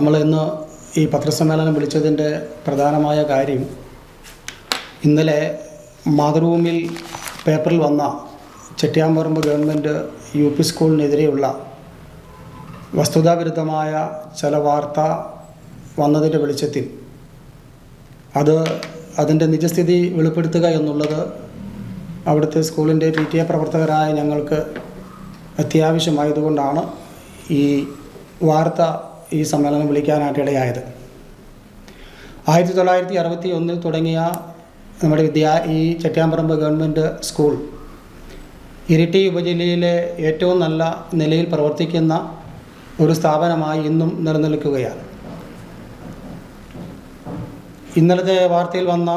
നമ്മൾ ഇന്ന് ഈ പത്രസമ്മേളനം വിളിച്ചതിന്റെ പ്രധാനമായ കാര്യം ഇന്നലെ മാതൃഭൂമിയിൽ പേപ്പറിൽ വന്ന ചെട്ടിയാമ്പറമ്പ് ഗവൺമെന്റ് യു പി സ്കൂളിനെതിരെയുള്ള വസ്തുതാവിരുദ്ധമായ ചില വാർത്ത വന്നതിന്റെ വെളിച്ചത്തിൽ. അത് അതിന്റെ നിജസ്ഥിതി വെളിപ്പെടുത്തുക എന്നുള്ളത് അവിടുത്തെ സ്കൂളിന്റെ പി ടി എ പ്രവർത്തകരായ ഞങ്ങൾക്ക് അത്യാവശ്യമായതുകൊണ്ടാണ് ഈ വാർത്ത ഈ സമ്മേളനം വിളിക്കാനായിട്ട് ഇടയായത്. ആയിരത്തി തൊള്ളായിരത്തി അറുപത്തി ഒന്നിൽ തുടങ്ങിയ നമ്മുടെ വിദ്യാ ഈ ചെട്ടിയാമ്പറമ്പ് ഗവൺമെന്റ് സ്കൂൾ ഇരിട്ടി ഉപജില്ലയിലെ ഏറ്റവും നല്ല നിലയിൽ പ്രവർത്തിക്കുന്ന ഒരു സ്ഥാപനമായി ഇന്നും നിലനിൽക്കുകയാണ്. ഇന്നലത്തെ വാർത്തയിൽ വന്ന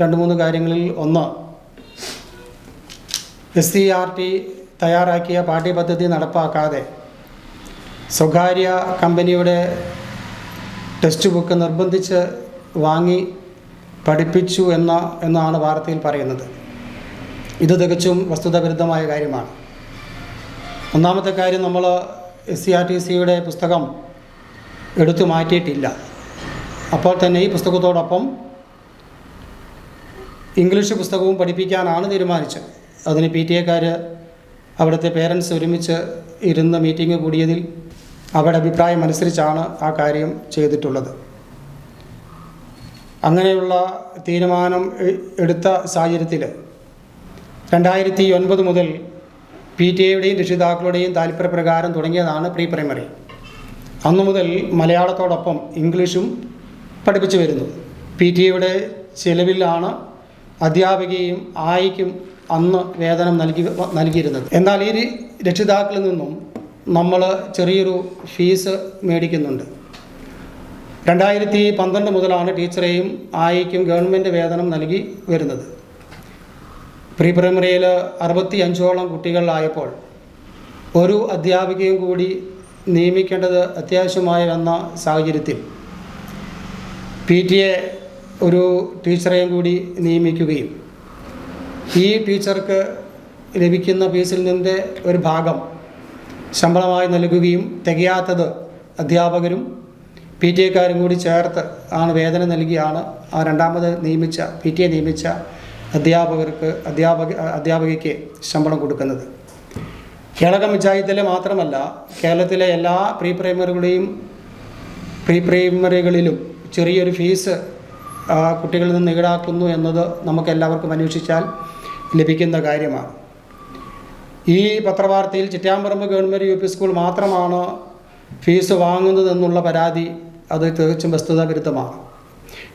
രണ്ട് മൂന്ന് കാര്യങ്ങളിൽ ഒന്ന് എസ് സി ആർ ടി തയ്യാറാക്കിയ പാഠ്യപദ്ധതി നടപ്പാക്കാതെ സ്വകാര്യ കമ്പനിയുടെ ടെക്സ്റ്റ് ബുക്ക് നിർബന്ധിച്ച് വാങ്ങി പഠിപ്പിച്ചു എന്ന എന്നാണ് വാർത്തയിൽ പറയുന്നത്. ഇത് തികച്ചും വസ്തുതാവിരുദ്ധമായ കാര്യമാണ്. ഒന്നാമത്തെ കാര്യം നമ്മൾ എസ് സി ആർ ടി സിയുടെ പുസ്തകം എടുത്തു മാറ്റിയിട്ടില്ല. അപ്പോൾ തന്നെ ഈ പുസ്തകത്തോടൊപ്പം ഇംഗ്ലീഷ് പുസ്തകവും പഠിപ്പിക്കാനാണ് തീരുമാനിച്ചത്. അതിന് പി ടി എക്കാർ അവിടുത്തെ പേരൻസ് ഒരുമിച്ച് ഇരുന്ന് മീറ്റിംഗ് കൂടിയതിൽ അവരുടെ അഭിപ്രായം അനുസരിച്ചാണ് ആ കാര്യം ചെയ്തിട്ടുള്ളത്. അങ്ങനെയുള്ള തീരുമാനം എടുത്ത സാഹചര്യത്തിൽ രണ്ടായിരത്തി ഒൻപത് മുതൽ പി ടി എയുടെയും രക്ഷിതാക്കളുടെയും താല്പര്യപ്രകാരം തുടങ്ങിയതാണ് പ്രീ പ്രൈമറി. അന്നു മുതൽ മലയാളത്തോടൊപ്പം ഇംഗ്ലീഷും പഠിപ്പിച്ചു വരുന്നു. പി ടി എയുടെ ചെലവിലാണ് അധ്യാപികയും ആയിക്കും അന്ന് വേതനം നൽകി നൽകിയിരുന്നത്. എന്നാൽ ഈ രക്ഷിതാക്കളിൽ നിന്നും നമ്മൾ ചെറിയൊരു ഫീസ് മേടിക്കുന്നുണ്ട്. രണ്ടായിരത്തി പന്ത്രണ്ട് മുതലാണ് ടീച്ചറേയും ആയിക്കും ഗവൺമെന്റ് വേതനം നൽകി വരുന്നത്. പ്രീ പ്രൈമറിയിൽ അറുപത്തി അഞ്ചോളം കുട്ടികളായപ്പോൾ ഒരു അധ്യാപികയും കൂടി നിയമിക്കേണ്ടത് അത്യാവശ്യമായി വന്ന സാഹചര്യത്തിൽ പി ടി എ ഒരു ടീച്ചറേയും കൂടി നിയമിക്കുകയും. ഈ ടീച്ചർക്ക് ലഭിക്കുന്ന ഫീസിൽ നിന്റെ ഒരു ഭാഗം ശമ്പളമായി നൽകുകയും തികയാത്തത് അധ്യാപകരും പി ടി എക്കാരും കൂടി ചേർത്ത് ആണ് വേതനം നൽകിയാണ്. ആ രണ്ടാമത് നിയമിച്ച പി ടി എ നിയമിച്ച അധ്യാപകർക്ക് അധ്യാപക അധ്യാപകയ്ക്ക് ശമ്പളം കൊടുക്കുന്നത്. കേരള പഞ്ചായത്തിലെ മാത്രമല്ല കേരളത്തിലെ എല്ലാ പ്രീ പ്രൈമറികളുടെയും പ്രീ പ്രൈമറികളിലും ചെറിയൊരു ഫീസ് കുട്ടികളിൽ നിന്ന് ഈടാക്കുന്നു എന്നത് നമുക്ക് എല്ലാവർക്കും അന്വേഷിച്ചാൽ ലഭിക്കുന്ന കാര്യമാണ്. ഈ പത്രവാർത്തയിൽ Chittamparamba government U P school മാത്രമാണ് ഫീസ് വാങ്ങുന്നതെന്നുള്ള പരാതി അത് തികച്ചും വസ്തുതാവിരുദ്ധമാണ്.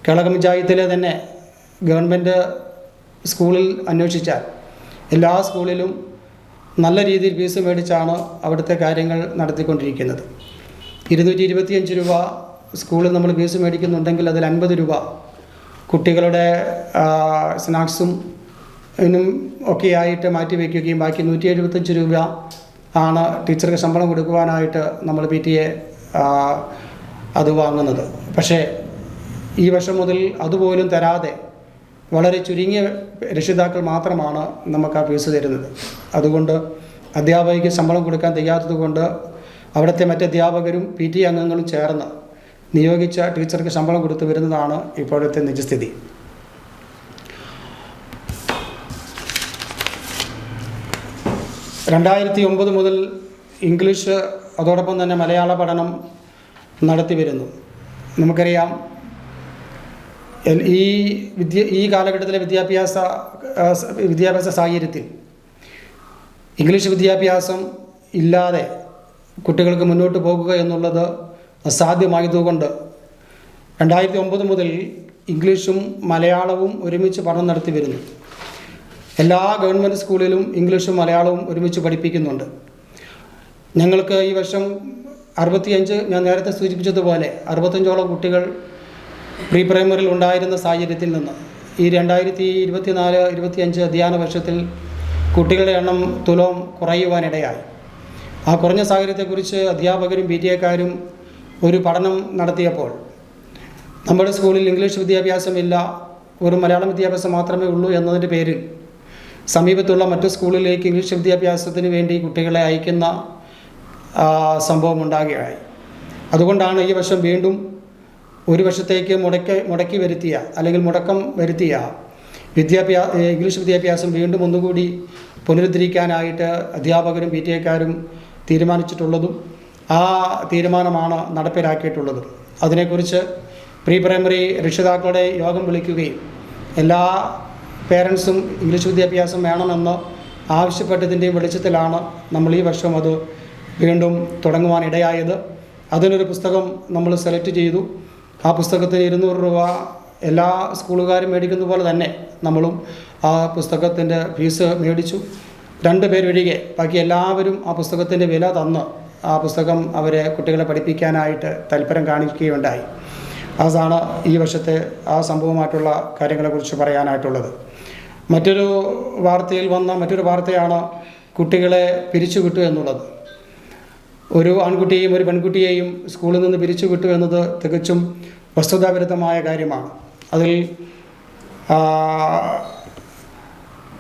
കേരള പഞ്ചായത്തിലെ തന്നെ ഗവൺമെന്റ് സ്കൂളിൽ അന്വേഷിച്ചാൽ എല്ലാ സ്കൂളിലും നല്ല രീതിയിൽ ഫീസ് മേടിച്ചാണ് അവിടുത്തെ കാര്യങ്ങൾ നടത്തിക്കൊണ്ടിരിക്കുന്നത്. ഇരുന്നൂറ്റി ഇരുപത്തിയഞ്ച് രൂപ സ്കൂളിൽ നമ്മൾ ഫീസ് മേടിക്കുന്നുണ്ടെങ്കിൽ അതിൽ അൻപത് രൂപ കുട്ടികളുടെ സ്നാക്സും ഇതിനും ഒക്കെ ആയിട്ട് മാറ്റി വയ്ക്കുകയും ബാക്കി നൂറ്റി എഴുപത്തഞ്ച് രൂപ ആണ് ടീച്ചർക്ക് ശമ്പളം കൊടുക്കുവാനായിട്ട് നമ്മൾ പി ടി എ അത് വാങ്ങുന്നത്. പക്ഷേ ഈ വർഷം മുതൽ അതുപോലും തരാതെ വളരെ ചുരുങ്ങിയ രക്ഷിതാക്കൾ മാത്രമാണ് നമുക്ക് ആ ഫീസ് തരുന്നത്. അതുകൊണ്ട് അധ്യാപകയ്ക്ക് ശമ്പളം കൊടുക്കാൻ തികയാത്തത് കൊണ്ട് അവിടുത്തെ മറ്റ് അധ്യാപകരും പി ടി അംഗങ്ങളും ചേർന്ന് നിയോഗിച്ച ടീച്ചർക്ക് ശമ്പളം കൊടുത്തു വരുന്നതാണ് ഇപ്പോഴത്തെ നിജസ്ഥിതി. രണ്ടായിരത്തി ഒമ്പത് മുതൽ ഇംഗ്ലീഷ് അതോടൊപ്പം തന്നെ മലയാള പഠനം നടത്തി വരുന്നു. നമുക്കറിയാം ഈ വിദ്യ ഈ കാലഘട്ടത്തിലെ വിദ്യാഭ്യാസ വിദ്യാഭ്യാസ സാഹചര്യത്തിൽ ഇംഗ്ലീഷ് വിദ്യാഭ്യാസം ഇല്ലാതെ കുട്ടികൾക്ക് മുന്നോട്ട് പോകുക എന്നുള്ളത് അസാധ്യമായതുകൊണ്ട് രണ്ടായിരത്തി ഒമ്പത് മുതൽ ഇംഗ്ലീഷും മലയാളവും ഒരുമിച്ച് പഠനം നടത്തി വരുന്നു. എല്ലാ ഗവൺമെന്റ് സ്കൂളിലും ഇംഗ്ലീഷും മലയാളവും ഒരുമിച്ച് പഠിപ്പിക്കുന്നുണ്ട്. ഞങ്ങൾക്ക് ഈ വർഷം അറുപത്തിയഞ്ച് ഞാൻ നേരത്തെ സൂചിപ്പിച്ചതുപോലെ അറുപത്തഞ്ചോളം കുട്ടികൾ പ്രീ പ്രൈമറിയിൽ ഉണ്ടായിരുന്ന സാഹചര്യത്തിൽ നിന്ന് ഈ രണ്ടായിരത്തി ഇരുപത്തിനാല് ഇരുപത്തിയഞ്ച് അധ്യയന വർഷത്തിൽ കുട്ടികളുടെ എണ്ണം തുലോം കുറയുവാനിടയായി. ആ കുറഞ്ഞ സാഹചര്യത്തെക്കുറിച്ച് അധ്യാപകരും പി ടി എക്കാരും ഒരു പഠനം നടത്തിയപ്പോൾ നമ്മുടെ സ്കൂളിൽ ഇംഗ്ലീഷ് വിദ്യാഭ്യാസമില്ല ഒരു മലയാളം വിദ്യാഭ്യാസം മാത്രമേ ഉള്ളൂ എന്നതിന്റെ പേരിൽ സമീപത്തുള്ള മറ്റു സ്കൂളിലേക്ക് ഇംഗ്ലീഷ് വിദ്യാഭ്യാസത്തിന് വേണ്ടി കുട്ടികളെ അയക്കുന്ന സംഭവം ഉണ്ടാകുകയായി അതുകൊണ്ടാണ് ഈ വർഷം വീണ്ടും ഒരു വർഷത്തേക്ക് മുടക്കി മുടക്കി വരുത്തിയ അല്ലെങ്കിൽ മുടക്കം വരുത്തിയ വിദ്യാഭ്യാ ഇംഗ്ലീഷ് വിദ്യാഭ്യാസം വീണ്ടും ഒന്നുകൂടി പുനരുദ്ധരിക്കാനായിട്ട് അധ്യാപകരും പി ടി എക്കാരും തീരുമാനിച്ചിട്ടുള്ളതും ആ തീരുമാനമാണ് നടപ്പിലാക്കിയിട്ടുള്ളതും. അതിനെക്കുറിച്ച് പ്രീ പ്രൈമറി രക്ഷിതാക്കളുടെ യോഗം വിളിക്കുകയും എല്ലാ പേരൻസും ഇംഗ്ലീഷ് വിദ്യാഭ്യാസം വേണമെന്ന് ആവശ്യപ്പെട്ടതിന്റെയും വെളിച്ചത്തിലാണ് നമ്മൾ ഈ വർഷം അത് വീണ്ടും തുടങ്ങുവാനിടയായത് അതിനൊരു പുസ്തകം നമ്മൾ സെലക്ട് ചെയ്തു. ആ പുസ്തകത്തിന് ഇരുന്നൂറ് രൂപ എല്ലാ സ്കൂളുകാരും മേടിക്കുന്ന പോലെ തന്നെ നമ്മളും ആ പുസ്തകത്തിന്റെ ഫീസ് മേടിച്ചു. രണ്ട് പേരൊഴികെ ബാക്കി എല്ലാവരും ആ പുസ്തകത്തിന്റെ വില തന്ന് ആ പുസ്തകം അവരെ കുട്ടികളെ പഠിപ്പിക്കാനായിട്ട് താല്പര്യം കാണിക്കുകയുണ്ടായി. അതാണ് ഈ വർഷത്തെ ആ സംഭവമായിട്ടുള്ള കാര്യങ്ങളെക്കുറിച്ച് പറയാനായിട്ടുള്ളത്. മറ്റൊരു വാർത്തയിൽ വന്ന മറ്റൊരു വാർത്തയാണ് കുട്ടികളെ പിരിച്ചു പിരിച്ചുവിട്ടു എന്നുള്ളത്. ഒരു ആൺകുട്ടിയെയും ഒരു പെൺകുട്ടിയെയും സ്കൂളിൽ നിന്ന് പിരിച്ചു വിട്ടു എന്നത് തികച്ചും വസ്തുതാവിരുദ്ധമായ കാര്യമാണ്. അതിൽ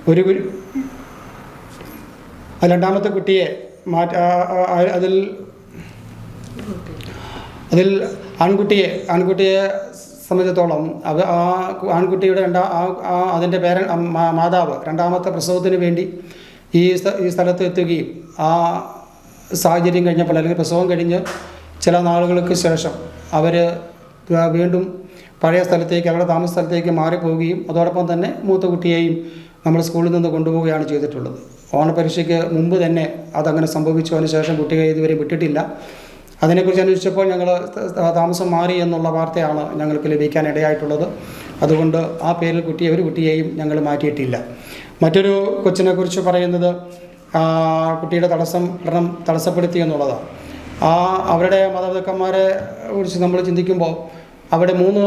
ഒരു രണ്ടാമത്തെ കുട്ടിയെ മാറ്റ അതിൽ അതിൽ ആൺകുട്ടിയെ ആൺകുട്ടിയെ സംബന്ധിച്ചിടത്തോളം അത് ആ ആൺകുട്ടിയുടെ രണ്ടാ ആ അതിന്റെ പേര മാതാവ് രണ്ടാമത്തെ പ്രസവത്തിന് വേണ്ടി ഈ ഈ സ്ഥലത്ത് എത്തുകയും ആ സാഹചര്യം കഴിഞ്ഞപ്പോൾ അല്ലെങ്കിൽ പ്രസവം കഴിഞ്ഞ് ചില നാളുകൾക്ക് ശേഷം അവർ വീണ്ടും പഴയ സ്ഥലത്തേക്ക് അവരുടെ താമസ സ്ഥലത്തേക്ക് മാറിപ്പോവുകയും അതോടൊപ്പം തന്നെ മൂത്ത കുട്ടിയെയും നമ്മൾ സ്കൂളിൽ നിന്ന് കൊണ്ടുപോവുകയാണ് ചെയ്തിട്ടുള്ളത്. ഓണപരീക്ഷയ്ക്ക് മുമ്പ് തന്നെ അതങ്ങനെ സംഭവിച്ചു അതിനുശേഷം ശേഷം കുട്ടികളെ ഇതുവരെ വിട്ടിട്ടില്ല. അതിനെക്കുറിച്ച് അന്വേഷിച്ചപ്പോൾ ഞങ്ങൾ താമസം മാറി എന്നുള്ള വാർത്തയാണ് ഞങ്ങൾക്ക് ലഭിക്കാൻ ഇടയായിട്ടുള്ളത് അതുകൊണ്ട് ആ പേരിൽ കുട്ടിയെ ഒരു കുട്ടിയെയും ഞങ്ങൾ മാറ്റിയിട്ടില്ല. മറ്റൊരു കൊച്ചിനെക്കുറിച്ച് പറയുന്നത് കുട്ടിയുടെ തടസ്സം പഠനം തടസ്സപ്പെടുത്തി എന്നുള്ളതാണ്. ആ അവരുടെ മാതാപിതാക്കന്മാരെ കുറിച്ച് നമ്മൾ ചിന്തിക്കുമ്പോൾ അവിടെ മൂന്ന്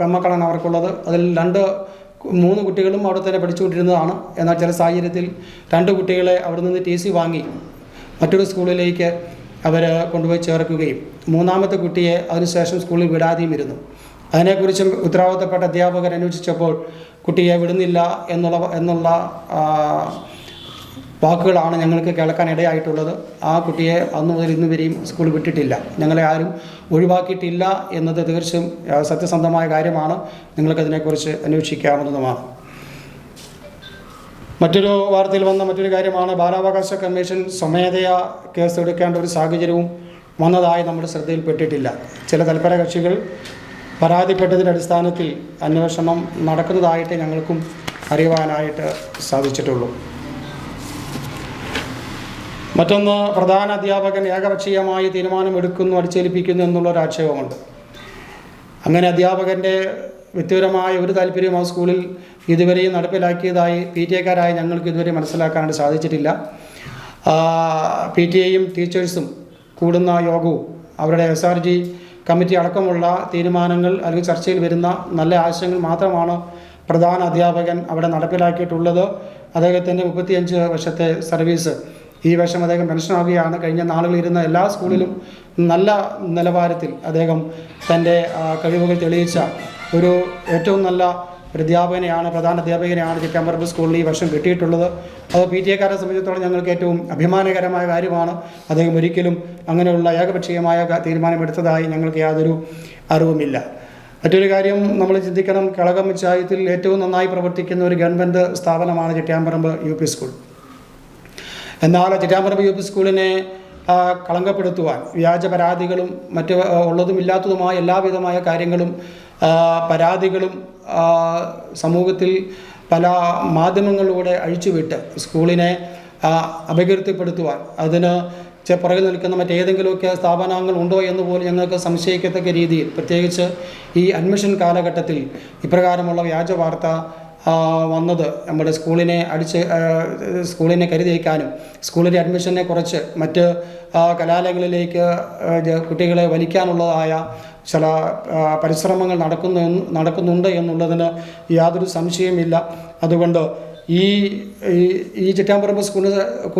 പെൺമക്കളാണ് അവർക്കുള്ളത്. അതിൽ രണ്ട് മൂന്ന് കുട്ടികളും അവിടെ തന്നെ പഠിച്ചുകൊണ്ടിരുന്നതാണ്. എന്നാൽ ചില സാഹചര്യത്തിൽ രണ്ട് കുട്ടികളെ അവിടെ നിന്ന് ടി സി വാങ്ങി മറ്റൊരു സ്കൂളിലേക്ക് അവർ കൊണ്ടുപോയി ചേർക്കുകയും മൂന്നാമത്തെ കുട്ടിയെ അതിനുശേഷം സ്കൂളിൽ വിടാതെയും ഇരുന്നു. അതിനെക്കുറിച്ചും ഉത്തരവാദിത്തപ്പെട്ട അധ്യാപകർ അന്വേഷിച്ചപ്പോൾ കുട്ടിയെ വിടുന്നില്ല എന്നുള്ള എന്നുള്ള വാക്കുകളാണ് ഞങ്ങൾക്ക് കേൾക്കാൻ ഇടയായിട്ടുള്ളത്. ആ കുട്ടിയെ അന്ന് മുതൽ ഇന്ന് വരെയും സ്കൂൾ വിട്ടിട്ടില്ല. ഞങ്ങളെ ആരും ഒഴിവാക്കിയിട്ടില്ല എന്നത് തീർച്ചയായും സത്യസന്ധമായ കാര്യമാണ്. നിങ്ങൾക്കതിനെക്കുറിച്ച് അന്വേഷിക്കാവുന്നതുമാണ്. മറ്റൊരു വാർത്തയിൽ വന്ന മറ്റൊരു കാര്യമാണ് ബാലാവകാശ കമ്മീഷൻ സ്വമേധയാ കേസ് എടുക്കേണ്ട ഒരു സാഹചര്യവും വന്നതായി നമ്മുടെ ശ്രദ്ധയിൽപ്പെട്ടിട്ടില്ല. ചില തൽപര കക്ഷികൾ പരാതിപ്പെട്ടതിന്റെ അടിസ്ഥാനത്തിൽ അന്വേഷണം നടക്കുന്നതായിട്ട് ഞങ്ങൾക്കും അറിയുവാനായിട്ട് സാധിച്ചിട്ടുള്ളൂ. മറ്റൊന്ന് പ്രധാന അധ്യാപകൻ ഏകപക്ഷീയമായി തീരുമാനമെടുക്കുന്നു അടിച്ചേൽപ്പിക്കുന്നു എന്നുള്ളൊരു ആക്ഷേപമുണ്ട്. അങ്ങനെ അധ്യാപകന്റെ വ്യക്തിപരമായ ഒരു താല്പര്യവും ആ സ്കൂളിൽ ഇതുവരെയും നടപ്പിലാക്കിയതായി പി ടി എക്കാരായി ഞങ്ങൾക്ക് ഇതുവരെ മനസ്സിലാക്കാനായിട്ട് സാധിച്ചിട്ടില്ല. പി ടി എയും ടീച്ചേഴ്സും കൂടുന്ന യോഗവും അവരുടെ എസ് ആർ ജി കമ്മിറ്റി അടക്കമുള്ള തീരുമാനങ്ങൾ അല്ലെങ്കിൽ ചർച്ചയിൽ വരുന്ന നല്ല ആശയങ്ങൾ മാത്രമാണ് പ്രധാന അധ്യാപകൻ അവിടെ നടപ്പിലാക്കിയിട്ടുള്ളത്. അദ്ദേഹത്തിന്റെ മുപ്പത്തിയഞ്ച് വർഷത്തെ സർവീസ് ഈ വർഷം അദ്ദേഹം പെൻഷനാവുകയാണ് കഴിഞ്ഞ നാളുകളിൽ ഇരുന്ന എല്ലാ സ്കൂളിലും നല്ല നിലവാരത്തിൽ അദ്ദേഹം തന്റെ കഴിവുകൾ തെളിയിച്ച ഒരു ഏറ്റവും നല്ല ഒരു അധ്യാപകനെയാണ് പ്രധാന അധ്യാപകനെയാണ് ചിറ്റാമ്പറമ്പ് സ്കൂളിൽ ഈ വർഷം കിട്ടിയിട്ടുള്ളത്. അത് പി ടി എക്കാരെ സംബന്ധിച്ചിടത്തോളം ഞങ്ങൾക്ക് ഏറ്റവും അഭിമാനകരമായ കാര്യമാണ്. അദ്ദേഹം ഒരിക്കലും അങ്ങനെയുള്ള ഏകപക്ഷീയമായ തീരുമാനമെടുത്തതായി ഞങ്ങൾക്ക് യാതൊരു അറിവുമില്ല. മറ്റൊരു കാര്യം നമ്മൾ ചിന്തിക്കണം കളകം പഞ്ചായത്തിൽ ഏറ്റവും നന്നായി പ്രവർത്തിക്കുന്ന ഒരു ഗവൺമെന്റ് സ്ഥാപനമാണ് ചിറ്റാമ്പറമ്പ് യു പി സ്കൂൾ. എന്നാൽ ചിറ്റാമ്പറമ്പ് യു പി സ്കൂളിനെ കളങ്കപ്പെടുത്തുവാൻ വ്യാജ പരാതികളും മറ്റ് ഉള്ളതും ഇല്ലാത്തതുമായ എല്ലാവിധമായ കാര്യങ്ങളും പരാതികളും സമൂഹത്തിൽ പല മാധ്യമങ്ങളിലൂടെ അഴിച്ചുവിട്ട് സ്കൂളിനെ അപകീർത്തിപ്പെടുത്തുവാൻ. അതിന് പുറകിൽ നിൽക്കുന്ന മറ്റേതെങ്കിലുമൊക്കെ സ്ഥാപനങ്ങൾ ഉണ്ടോ എന്ന് പോലും ഞങ്ങൾക്ക് സംശയിക്കത്തക്ക രീതിയിൽ പ്രത്യേകിച്ച് ഈ അഡ്മിഷൻ കാലഘട്ടത്തിൽ ഇപ്രകാരമുള്ള വ്യാജ വാർത്ത വന്നത് നമ്മുടെ സ്കൂളിനെ അടിച്ച് സ്കൂളിനെ കരുതിയേക്കാനും സ്കൂളിന്റെ അഡ്മിഷനെ കുറച്ച് മറ്റ് കലാലയങ്ങളിലേക്ക് കുട്ടികളെ വലിക്കാനുള്ളതായ ചില പരിശ്രമങ്ങൾ നടക്കുന്ന നടക്കുന്നുണ്ട് എന്നുള്ളതിന് യാതൊരു സംശയമില്ല അതുകൊണ്ട് ഈ ഈ- ഈ ചിറ്റാമ്പറമ്പ് സ്കൂൾ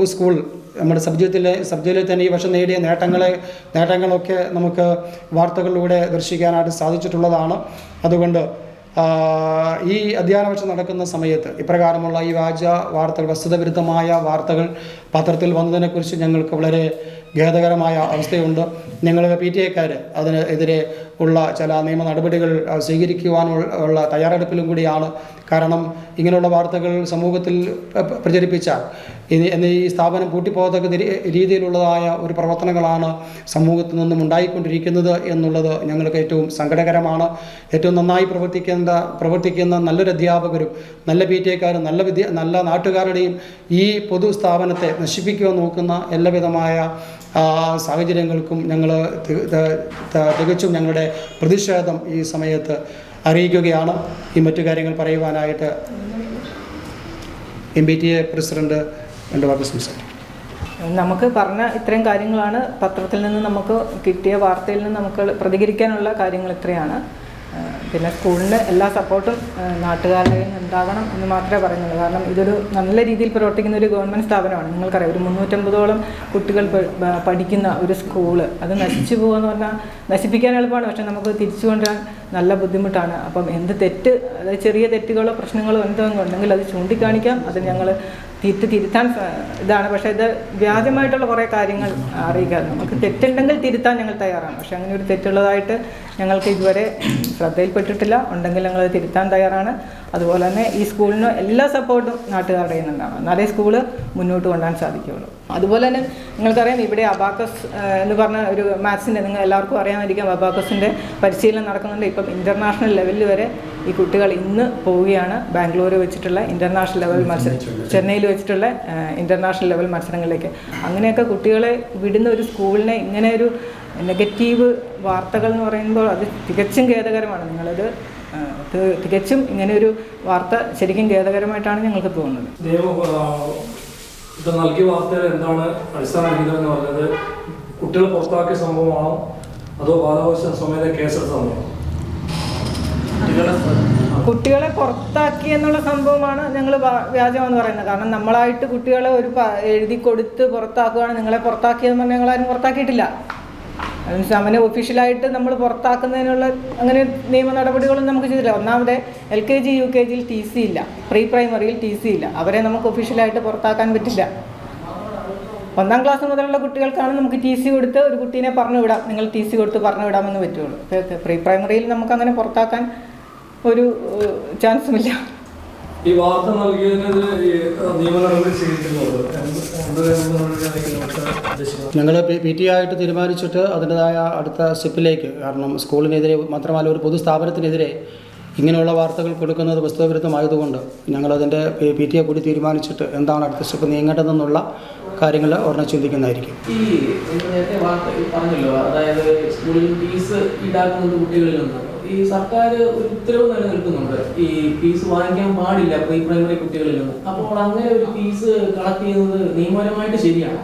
സ്കൂൾ നമ്മുടെ സബ്ജക്റ്റിലെ സബ്ജക്റ്റിൽ തന്നെ ഈ വർഷം നേടിയ നേട്ടങ്ങളെ നേട്ടങ്ങളൊക്കെ നമുക്ക് വാർത്തകളിലൂടെ ദർശിക്കാനായിട്ട് സാധിച്ചിട്ടുള്ളതാണ്. അതുകൊണ്ട് ഈ അധ്യയന വർഷം നടക്കുന്ന സമയത്ത് ഇപ്രകാരമുള്ള ഈ വ്യാജ വാർത്തകൾ വസ്തുതവിരുദ്ധമായ വാർത്തകൾ പത്രത്തിൽ വന്നതിനെക്കുറിച്ച് ഞങ്ങൾക്ക് വളരെ ഖേദകരമായ അവസ്ഥയുണ്ട്. ഞങ്ങൾ പി ടി എക്കാർ അതിന് എതിരെ ഉള്ള ചില നിയമ നടപടികൾ സ്വീകരിക്കുവാനുള്ള തയ്യാറെടുപ്പിലും കൂടിയാണ്. കാരണം ഇങ്ങനെയുള്ള വാർത്തകൾ സമൂഹത്തിൽ പ്രചരിപ്പിച്ചാൽ ഇനി ഈ സ്ഥാപനം കൂട്ടിപ്പോകത്തക്ക രീതിയിലുള്ളതായ ഒരു പ്രവർത്തനങ്ങളാണ് സമൂഹത്തിൽ നിന്നും ഉണ്ടായിക്കൊണ്ടിരിക്കുന്നത് എന്നുള്ളത് ഞങ്ങൾക്ക് ഏറ്റവും സങ്കടകരമാണ്. ഏറ്റവും നന്നായി പ്രവർത്തിക്കേണ്ട പ്രവർത്തിക്കുന്ന നല്ലൊരു അധ്യാപകരും നല്ല പി ടി എക്കാരും നല്ല വിദ്യ നല്ല നാട്ടുകാരുടെയും ഈ പൊതു സ്ഥാപനത്തെ നശിപ്പിക്കുവാൻ നോക്കുന്ന എല്ലാവിധമായ സാഹചര്യങ്ങൾക്കും ഞങ്ങൾ തികച്ചും ഞങ്ങളുടെ പ്രതിഷേധം ഈ സമയത്ത് അറിയിക്കുകയാണ്. ഈ മറ്റു കാര്യങ്ങൾ പറയുവാനായിട്ട് M B T A president രണ്ട് വാക്ക് സംസാരിക്കും. നമുക്ക് പറഞ്ഞ ഇത്രയും കാര്യങ്ങളാണ് പത്രത്തിൽ നിന്ന് നമുക്ക് കിട്ടിയ വാർത്തയിൽ നിന്ന് നമുക്ക് പ്രതികരിക്കാനുള്ള കാര്യങ്ങൾ ഇത്രയാണ്. പിന്നെ സ്കൂളിന് എല്ലാ സപ്പോർട്ടും നാട്ടുകാരുടെയും ഉണ്ടാകണം എന്ന് മാത്രമേ പറയുന്നുള്ളൂ. കാരണം ഇതൊരു നല്ല രീതിയിൽ പ്രവർത്തിക്കുന്ന ഒരു ഗവൺമെന്റ് സ്ഥാപനമാണ്. നിങ്ങൾക്കറിയാം ഒരു മുന്നൂറ്റമ്പതോളം കുട്ടികൾ പഠിക്കുന്ന ഒരു സ്കൂൾ. അത് നശിച്ചു പോകുമെന്ന് പറഞ്ഞാൽ നശിപ്പിക്കാൻ എളുപ്പമാണ്. പക്ഷെ നമുക്ക് തിരിച്ചു കൊണ്ടുവരാൻ നല്ല ബുദ്ധിമുട്ടാണ്. അപ്പം എന്ത് തെറ്റ് അതായത് ചെറിയ തെറ്റുകളോ പ്രശ്നങ്ങളോ എന്തെങ്കിലും ഉണ്ടെങ്കിൽ അത് ചൂണ്ടിക്കാണിക്കാം. അത് ഞങ്ങൾ തിരുത്തി തിരുത്താൻ ഇതാണ്. പക്ഷേ ഇത് വ്യാജമായിട്ടുള്ള കുറേ കാര്യങ്ങൾ അറിയിക്കാം നമുക്ക് തെറ്റുണ്ടെങ്കിൽ തിരുത്താൻ ഞങ്ങൾ തയ്യാറാണ്. പക്ഷേ അങ്ങനെ ഒരു തെറ്റുള്ളതായിട്ട് ഞങ്ങൾക്ക് ഇതുവരെ ശ്രദ്ധയിൽപ്പെട്ടിട്ടില്ല. ഉണ്ടെങ്കിൽ ഞങ്ങൾ തിരുത്താൻ തയ്യാറാണ്. അതുപോലെ തന്നെ ഈ സ്കൂളിന് എല്ലാ സപ്പോർട്ടും നാട്ടുകാരുടെ നിന്നുണ്ടാവും എന്നാലേ സ്കൂൾ മുന്നോട്ട് കൊണ്ടുപോകാൻ സാധിക്കുകയുള്ളൂ. അതുപോലെ തന്നെ നിങ്ങൾക്കറിയാം ഇവിടെ അബാക്കസ് എന്ന് പറഞ്ഞ ഒരു മാത്സിന്റെ നിങ്ങൾ എല്ലാവർക്കും അറിയാമായിരിക്കും അബാക്കസിന്റെ പരിശീലനം നടക്കുന്നുണ്ട്. ഇപ്പം ഇന്റർനാഷണൽ ലെവലിൽ വരെ ഈ കുട്ടികൾ ഇന്ന് പോവുകയാണ് ബാംഗ്ലൂർ വെച്ചിട്ടുള്ള ഇന്റർനാഷണൽ ലെവൽ മത്സരം ചെന്നൈയിൽ വെച്ചിട്ടുള്ള ഇന്റർനാഷണൽ ലെവൽ മത്സരങ്ങളിലേക്ക്. അങ്ങനെയൊക്കെ കുട്ടികളെ വിടുന്ന ഒരു സ്കൂളിനെ ഇങ്ങനെ ഒരു നെഗറ്റീവ് വാർത്തകൾ എന്ന് പറയുമ്പോൾ അത് തികച്ചും ഖേദകരമാണ്. നിങ്ങളത് തികച്ചും ഇങ്ങനെ ഒരു വാർത്ത ശരിക്കും ഖേദകരമായിട്ടാണ് ഞങ്ങൾക്ക് തോന്നുന്നത്. ഇത് നൽകിയ വാർത്തയിൽ എന്താണ് പറഞ്ഞത് കുട്ടികളെ പുറത്താക്കിയ സംഭവമാണോ? അതോ ബാലകോശ സമയത്തെ കേസെടുത്ത കുട്ടികളെ പുറത്താക്കി എന്നുള്ള സംഭവമാണ് ഞങ്ങൾ വ്യാജമെന്ന് പറയുന്നത്. കാരണം നമ്മളായിട്ട് കുട്ടികളെ ഒരു എഴുതി കൊടുത്ത് പുറത്താക്കുകയാണ്. നിങ്ങളെ പുറത്താക്കിയതെന്ന് പറഞ്ഞാൽ ഞങ്ങളാരും പുറത്താക്കിയിട്ടില്ല. അവനെ ഒഫീഷ്യലായിട്ട് നമ്മൾ പുറത്താക്കുന്നതിനുള്ള അങ്ങനെ നിയമ നടപടികളൊന്നും നമുക്ക് ചെയ്തില്ല ഒന്നാമത് L K G U K ജിയിൽ ടി സി ഇല്ല. പ്രീ പ്രൈമറിയിൽ ടി സി ഇല്ല. അവരെ നമുക്ക് ഒഫീഷ്യലായിട്ട് പുറത്താക്കാൻ പറ്റില്ല. ഒന്നാം ക്ലാസ് മുതലുള്ള കുട്ടികൾക്കാണ് നമുക്ക് ടി സി കൊടുത്ത് ഒരു കുട്ടീനെ പറഞ്ഞു വിടാം നിങ്ങൾ ടി സി കൊടുത്ത് പറഞ്ഞു വിടാമെന്ന് പറ്റുള്ളൂ പ്രീ പ്രൈമറിയിൽ നമുക്ക് അങ്ങനെ പുറത്താക്കാൻ ഒരു ചാൻസുമില്ല. ഈ വാർത്ത ഞങ്ങൾ പി ടി ആയിട്ട് തീരുമാനിച്ചിട്ട് അതിന്റെതായ അടുത്ത സ്റ്റെപ്പിലേക്ക് കാരണം സ്കൂളിനെതിരെ മാത്രമല്ല ഒരു പൊതുസ്ഥാപനത്തിനെതിരെ ഇങ്ങനെയുള്ള വാർത്തകൾ കൊടുക്കുന്നത് പുസ്തകവിരുദ്ധമായതുകൊണ്ട് ഞങ്ങളതിന്റെ പി ടി എ കൂടി തീരുമാനിച്ചിട്ട് എന്താണ് അടുത്ത സ്റ്റെപ്പ് നീങ്ങേണ്ടതെന്നുള്ള കാര്യങ്ങൾ ഉടനെ ചിന്തിക്കുന്നതായിരിക്കും. ഈ നേരത്തെ വാർത്ത പറഞ്ഞല്ലോ അതായത് സ്കൂളിൽ ഫീസ് ഈടാക്കുന്നത് കുട്ടികളിൽ നിന്ന് ഈ സർക്കാർ ഒരു ഉത്തരവ് നിലനിൽക്കുന്നുണ്ട്. ഈ ഫീസ് വാങ്ങിക്കാൻ പാടില്ല പ്രീ പ്രൈമറി കുട്ടികളിൽ നിന്ന്. അപ്പോൾ അങ്ങനെ ഒരു ഫീസ് കളക്ട് ചെയ്യുന്നത് നിയമപരമായിട്ട് ശരിയാണോ?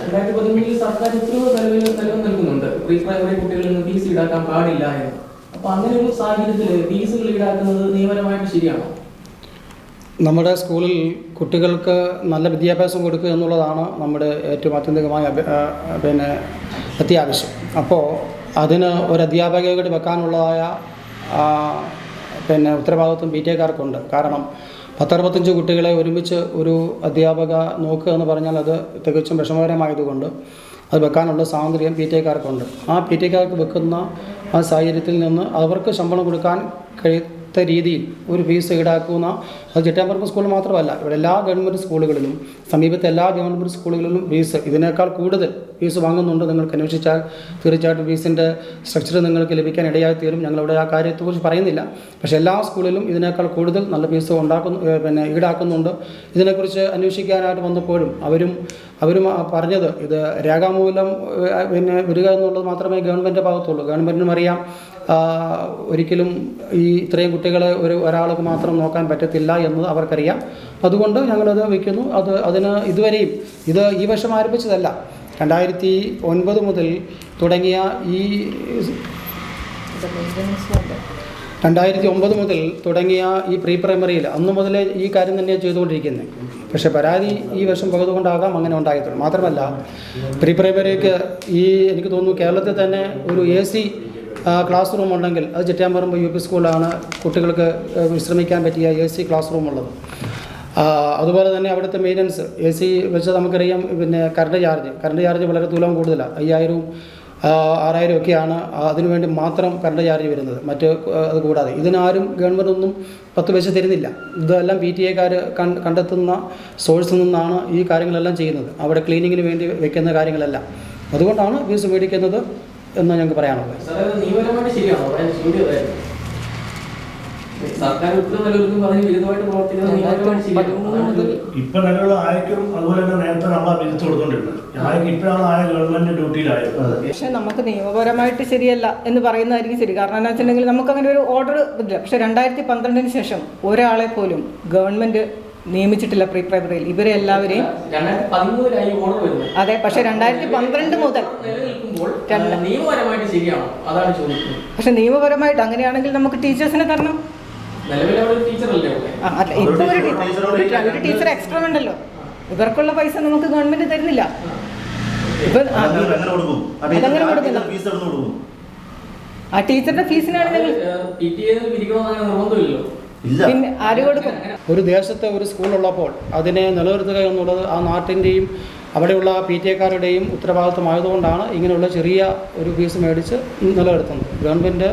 രണ്ടായിരത്തി പതിമൂന്നിൽ സർക്കാർ ഉത്തരവ് നിലവിൽ നിലനിൽക്കുന്നുണ്ട്. പ്രീ പ്രൈമറി കുട്ടികളിൽ നിന്ന് ഫീസ് ഈടാക്കാൻ പാടില്ല എന്ന്. അപ്പൊ അങ്ങനെ ഒരു സാഹചര്യത്തിൽ ഫീസുകൾ ഈടാക്കുന്നത് നിയമപരമായിട്ട് ശരിയാണോ? നമ്മുടെ സ്കൂളിൽ കുട്ടികൾക്ക് നല്ല വിദ്യാഭ്യാസം കൊടുക്കുക എന്നുള്ളതാണ് നമ്മുടെ ഏറ്റവും ആത്യന്തികമായ പിന്നെ അത്യാവശ്യം. അപ്പോൾ അതിന് ഒരു അധ്യാപകയെ കൂടി വെക്കാനുള്ളതായ പിന്നെ ഉത്തരവാദിത്വം ബി ടി എക്കാർക്കുണ്ട് കാരണം പത്തറുപത്തഞ്ച് കുട്ടികളെ ഒരുമിച്ച് ഒരു അധ്യാപക നോക്കുക എന്ന് പറഞ്ഞാൽ അത് തികച്ചും വിഷമകരമായതുകൊണ്ട് അത് വെക്കാനുള്ള സ്വാതന്ത്ര്യം പി ടി എക്കാർക്കുണ്ട് ആ പി ടി എക്കാർക്ക് വെക്കുന്ന ആ സാഹചര്യത്തിൽ നിന്ന് അവർക്ക് ശമ്പളം കൊടുക്കാൻ കഴിയാത്ത രീതിയിൽ ഒരു ഫീസ് ഈടാക്കുന്ന അത് ചിറ്റാമ്പറമ്പ് സ്കൂൾ മാത്രമല്ല ഇവിടെ എല്ലാ ഗവൺമെന്റ് സ്കൂളുകളിലും സമീപത്തെ എല്ലാ ഗവൺമെന്റ് സ്കൂളുകളിലും ഫീസ് ഇതിനേക്കാൾ കൂടുതൽ ഫീസ് വാങ്ങുന്നുണ്ട് നിങ്ങൾക്ക് അന്വേഷിച്ചാൽ തീർച്ചയായിട്ടും ഫീസിന്റെ സ്ട്രക്ചർ നിങ്ങൾക്ക് ലഭിക്കാൻ ഇടയായി തീരും. ഞങ്ങളിവിടെ ആ കാര്യത്തെക്കുറിച്ച് പറയുന്നില്ല. പക്ഷേ എല്ലാ സ്കൂളിലും ഇതിനേക്കാൾ കൂടുതൽ നല്ല ഫീസ് ഉണ്ടാക്കുന്നു പിന്നെ ഈടാക്കുന്നുണ്ട്. ഇതിനെക്കുറിച്ച് അന്വേഷിക്കാനായിട്ട് വന്നപ്പോഴും അവരും അവരും പറഞ്ഞത് ഇത് രേഖാമൂലം പിന്നെ വരിക എന്നുള്ളത് മാത്രമേ ഗവൺമെന്റ് ഭാഗത്തുള്ളൂ. ഗവൺമെന്റിനും അറിയാം ഒരിക്കലും ഈ ഇത്രയും കുട്ടികളെ ഒരു ഒരാൾക്ക് മാത്രം നോക്കാൻ പറ്റത്തില്ല എന്ന് അവർക്കറിയാം. അതുകൊണ്ട് ഞങ്ങളത് വയ്ക്കുന്നു. അത് അതിന് ഇതുവരെയും ഇത് ഈ വർഷം ആരംഭിച്ചതല്ല. രണ്ടായിരത്തി ഒൻപത് മുതൽ തുടങ്ങിയ ഈ രണ്ടായിരത്തി ഒമ്പത് മുതൽ തുടങ്ങിയ ഈ പ്രീ പ്രൈമറിയിൽ അന്ന് മുതലേ ഈ കാര്യം തന്നെയാണ് ചെയ്തുകൊണ്ടിരിക്കുന്നത് പക്ഷെ പരാതി ഈ വർഷം പകുതുകൊണ്ടാകാം അങ്ങനെ ഉണ്ടായിട്ടുള്ളൂ മാത്രമല്ല പ്രീ പ്രൈമറിക്ക് ഈ എനിക്ക് തോന്നുന്നു കേരളത്തിൽ തന്നെ ഒരു എ സി ക്ലാസ് റൂം ഉണ്ടെങ്കിൽ അത് ചിറ്റാമ്പറമ്പ് യു പി സ്കൂളാണ് കുട്ടികൾക്ക് വിശ്രമിക്കാൻ പറ്റിയ എ സി ക്ലാസ് റൂം ഉള്ളത്. അതുപോലെ തന്നെ അവിടുത്തെ മെയിന്റനൻസ് എ സി വെച്ച് നമുക്കറിയാം. പിന്നെ കറണ്ട് ചാർജ് കറണ്ട് ചാർജ് വളരെ തൂലം കൂടുതലാണ്. അയ്യായിരവും ആറായിരം ഒക്കെയാണ്. അതിനുവേണ്ടി മാത്രം കറണ്ട് ചാർജ് വരുന്നത്. മറ്റ് അത് കൂടാതെ. ഇതിനാരും ഗവൺമെന്റ് ഒന്നും പത്ത് പൈസ തരുന്നില്ല. ഇതെല്ലാം പി ടി എക്കാർ കണ്ടെത്തുന്ന സോഴ്സിൽ നിന്നാണ് ഈ കാര്യങ്ങളെല്ലാം ചെയ്യുന്നത്. അവിടെ ക്ലീനിങ്ങിന് വേണ്ടി വെക്കുന്ന കാര്യങ്ങളെല്ലാം. അതുകൊണ്ടാണ് ഫീസ് മേടിക്കുന്നത്. എന്ന് ഞങ്ങൾക്ക് പറയാനുള്ളത്. ഇപ്പൊ നിലവിലുള്ള ആയക്കും അതുപോലെ തന്നെ നേരത്തെ നമ്മൾ വിധിച്ചു കൊടുത്തോണ്ടിരുന്നത്. ആയക്ക് ഇപ്പോഴാണ് ആയ ഗവൺമെന്റ് ഡ്യൂട്ടിയിലായത് പക്ഷെ നമുക്ക് നിയമപരമായിട്ട് ശരിയല്ല എന്ന് പറയുന്നതായിരിക്കും ശരി. കാരണം എന്താ വെച്ചിട്ടുണ്ടെങ്കിൽ നമുക്ക് അങ്ങനെ ഒരു ഓർഡർ ഇല്ല. പക്ഷെ രണ്ടായിരത്തി പന്ത്രണ്ടിന് ശേഷം ഒരാളെ പോലും ഗവൺമെന്റ് നിയമിച്ചിട്ടില്ല പ്രീ പ്രൈമറിയിൽ ഇവരെ എല്ലാവരെയും അതെ പക്ഷെ രണ്ടായിരത്തി പന്ത്രണ്ട് മുതൽ നിയമപരമായിട്ട് ശരിയാണോ? അതാണ് ചോദിക്കുന്നത്. പക്ഷെ നിയമപരമായിട്ട് അങ്ങനെയാണെങ്കിൽ നമുക്ക് ടീച്ചേഴ്സിനെ തരണം. ഒരു ഇപ്പൊ ടീച്ചർ എക്സ്ട്രാ ഉണ്ടല്ലോ ഇവർക്കുള്ള പൈസ നമുക്ക് ഗവൺമെന്റ് തരുന്നില്ല. അതെങ്ങനെ ആ ടീച്ചറിന്റെ ഫീസിനാണ് ഞങ്ങൾ ഇല്ല. പിന്നെ ആര് കൊടുക്കും? ഒരു ദേശത്ത് ഒരു സ്കൂളുള്ളപ്പോൾ അതിനെ നിലനിർത്തുക എന്നുള്ളത് ആ നാട്ടിന്റെയും അവിടെയുള്ള പി ടി എക്കാരുടെയും ഉത്തരവാദിത്വമായതുകൊണ്ടാണ് ഇങ്ങനെയുള്ള ചെറിയ ഒരു ഫീസ് മേടിച്ച് നിലനിർത്തുന്നത്. ഗവൺമെന്റ്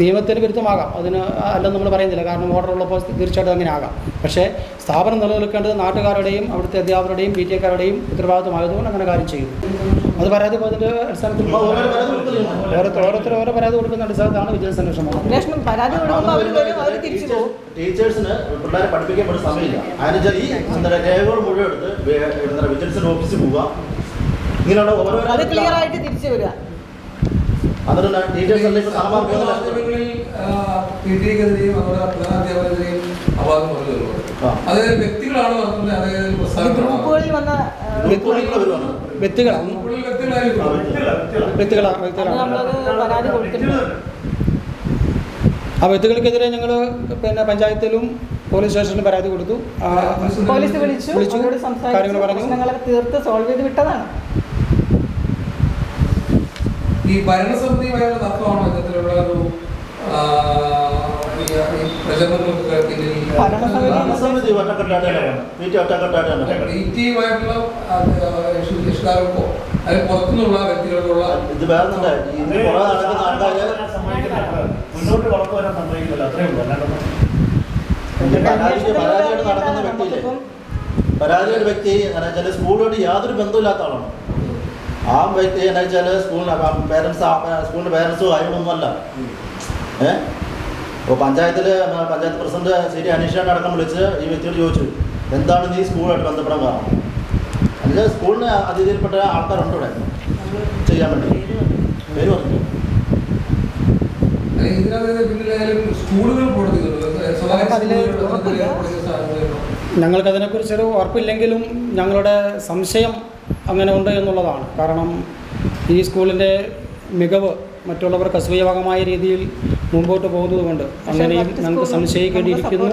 നിയമത്തിന് വിരുദ്ധമാകാം. അതിന് അല്ലെന്ന് നമ്മൾ പറയുന്നില്ല. കാരണം ഓർഡർ ഉള്ളപ്പോൾ തീർച്ചയായിട്ടും അങ്ങനെ ആകാം. പക്ഷേ സ്ഥാപനം നിലനിൽക്കേണ്ടത് നാട്ടുകാരുടെയും അവിടുത്തെ അധ്യാപകരുടെയും പി ടി എക്കാരുടെയും ഉത്തരവാദിത്വമായതുകൊണ്ട് അങ്ങനെ കാര്യം ചെയ്യുന്നു. അത് പരാതി അതിന്റെ അടിസ്ഥാനത്തിൽ ഓരോ പരാതി കൊടുക്കുന്നുണ്ട്. ഓരോരുത്തർ ഓരോ പരാതി കൊടുക്കുന്ന അടിസ്ഥാനത്താണ് വിജിലൻസ് അന്വേഷണം പോകുന്നത്. അന്വേഷണം പരാതി അവർ വരും അവർ തിരിച്ചു പോകും ടീച്ചേഴ്സിന് പിള്ളേരെ പഠിപ്പിക്കാൻ പോലും സമയമില്ല അതിനുവെച്ചാൽ ഈ രേഖകൾ മുഴുവൻ എടുത്ത് വിജിലൻസിന്റെ ഓഫീസിൽ പോവുക ഇങ്ങനെയുള്ള ഓരോ ക്ലിയർ ആയിട്ട് തിരിച്ചു വരിക അതിന് ടീച്ചേഴ്സ് അല്ല ഇപ്പൊ സാമാർക്ക് മാധ്യമങ്ങളിൽ പി ടി എക്കെതിരെയും അവരുടെ പ്രധാനാധ്യാപകരെതിരെയും അപവാദം പറഞ്ഞിട്ടുണ്ട് ആ. അതായത് വ്യക്തികളാണ് പറഞ്ഞത് അതായത് വ്യക്തികളാണ് വ്യക്തികളാണ് വ്യക്തികളാണ് നമ്മളത് പരാതി കൊടുത്തിട്ടുണ്ട്. ആ വ്യക്തികൾക്കെതിരെ ഞങ്ങൾ പിന്നെ പഞ്ചായത്തിലും പോലീസ് സ്റ്റേഷനിലും പരാതി കൊടുത്തു. പോലീസ് വിളിച്ചു വിളിച്ചു, കാര്യങ്ങൾ സംസാരിച്ചു പറഞ്ഞു. തീർത്ത് സോൾവ് ചെയ്ത് വിട്ടതാണ്. ഈ ഭരണസമിതിയുമായുള്ള തത്വമാണോ ഇത്തരത്തിലുള്ള ഒരു ഭരണസമിതി രക്ഷിതാക്കൾക്കോ പുറത്തുനിന്നുള്ള വ്യക്തികൾക്കുള്ള ഇത് മുന്നോട്ട് വളർത്തു വരാൻ സമ്മതിക്കില്ല അത്രേ ഉള്ളൂ. അല്ലാണ്ട് നടക്കുന്ന വ്യക്തിയില്ലേ? വ്യക്തി ചില സ്കൂളോട് യാതൊരു ബന്ധമില്ലാത്ത ആളാണ്. ആ വ്യക്തി എന്നു വെച്ചാൽ സ്കൂളിന് പേരൻസ് സ്കൂളിന്റെ പേരൻസും കാര്യങ്ങളൊന്നുമല്ല ഏ? അപ്പോൾ പഞ്ചായത്തിൽ പഞ്ചായത്ത് പ്രസിഡന്റ് ശരി അനീഷാണ് അടക്കം വിളിച്ച് ഈ വ്യക്തിയോട് ചോദിച്ചു എന്താണ് നീ സ്കൂളുമായിട്ട് ബന്ധപ്പെടാൻ കാരണം? അതിൽ സ്കൂളിന് അതിഥിയിൽപ്പെട്ട ആൾക്കാരുണ്ട് ഇവിടെ. ചെയ്യാൻ വേണ്ടി. പേര് പറഞ്ഞു? ഞങ്ങൾക്കതിനെക്കുറിച്ചൊരു ഉറപ്പില്ലെങ്കിലും ഞങ്ങളുടെ സംശയം അങ്ങനെ ഉണ്ട് എന്നുള്ളതാണ്. കാരണം ഈ സ്കൂളിന്റെ മികവ് മറ്റുള്ളവർക്ക് അസൂയഭാഗമായ രീതിയിൽ മുമ്പോട്ട് പോകുന്നതുകൊണ്ട് അങ്ങനെയും ഞങ്ങൾക്ക് സംശയിക്കേണ്ടിയിരിക്കുന്നു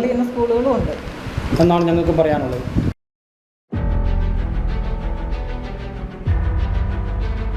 എന്നാണ് ഞങ്ങൾക്ക് പറയാനുള്ളത്.